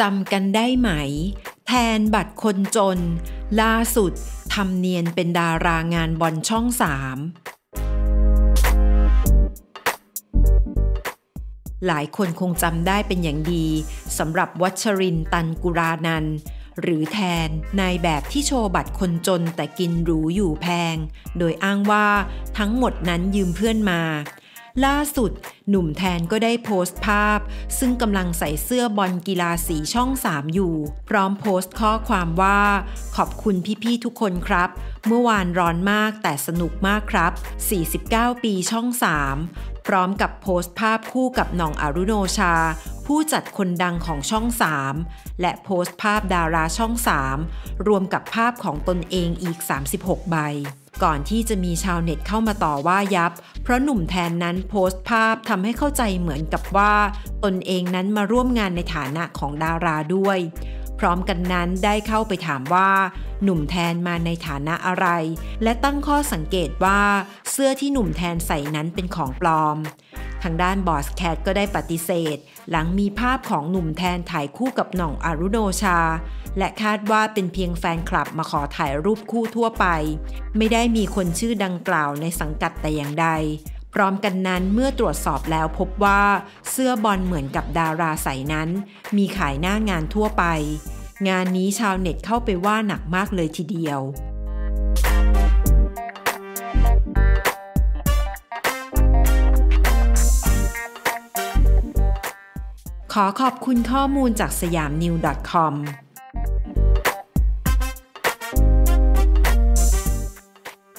จำกันได้ไหม แทนบัตรคนจน ล่าสุดทำเนียนเป็นดารางานบอลช่องสามหลายคนคงจำได้เป็นอย่างดีสำหรับวัชรินตันกุรานัน หรือแทนนายแบบที่โชว์บัตรคนจนแต่กินหรูอยู่แพง โดยอ้างว่าทั้งหมดนั้นยืมเพื่อนมา ล่าสุด หนุ่มแทนก็ได้โพสต์ภาพ ซึ่งกำลังใส่เสื้อบอลกีฬาสีช่อง 3 อยู่ พร้อมโพสต์ข้อความว่า ขอบคุณพี่ๆทุกคนครับ เมื่อวานร้อนมากแต่สนุกมากครับ 49 ปีช่อง 3 พร้อมกับโพสต์ภาพคู่กับน่องอรุโนชา ผู้จัดคนดังของช่อง 3 และโพสต์ภาพดาราช่อง 3 รวมกับภาพของตนเองอีก 36 ใบ ก่อนที่จะมีชาวเน็ตเข้ามาต่อว่ายับ เพราะหนุ่มแทนนั้นโพสต์ภาพทำให้เข้าใจเหมือนกับว่า ตนเองนั้นมาร่วมงานในฐานะของดาราด้วย พร้อมกันนั้นได้เข้าไปถามว่า หนุ่มแทนมาในฐานะอะไร และตั้งข้อสังเกตว่า เสื้อที่หนุ่มแทนใส่นั้นเป็นของปลอม ทางด้านบอสแคทก็ได้ปฏิเสธ หลังมีภาพของหนุ่มแทนถ่ายคู่กับหน่องอารุโนชา และคาดว่าเป็นเพียงแฟนคลับมาขอถ่ายรูปคู่ทั่วไป ไม่ได้มีคนชื่อดังกล่าวในสังกัดแต่อย่างใด พร้อมกันนั้นเมื่อตรวจสอบแล้วพบว่าเสื้อบอลเหมือนกับดาราใส่นั้น มีขายหน้างานทั่วไป งานนี้ชาวเน็ตเข้าไปว่าหนักมากเลยทีเดียวขอขอบคุณข้อมูลจากสยามนิว .com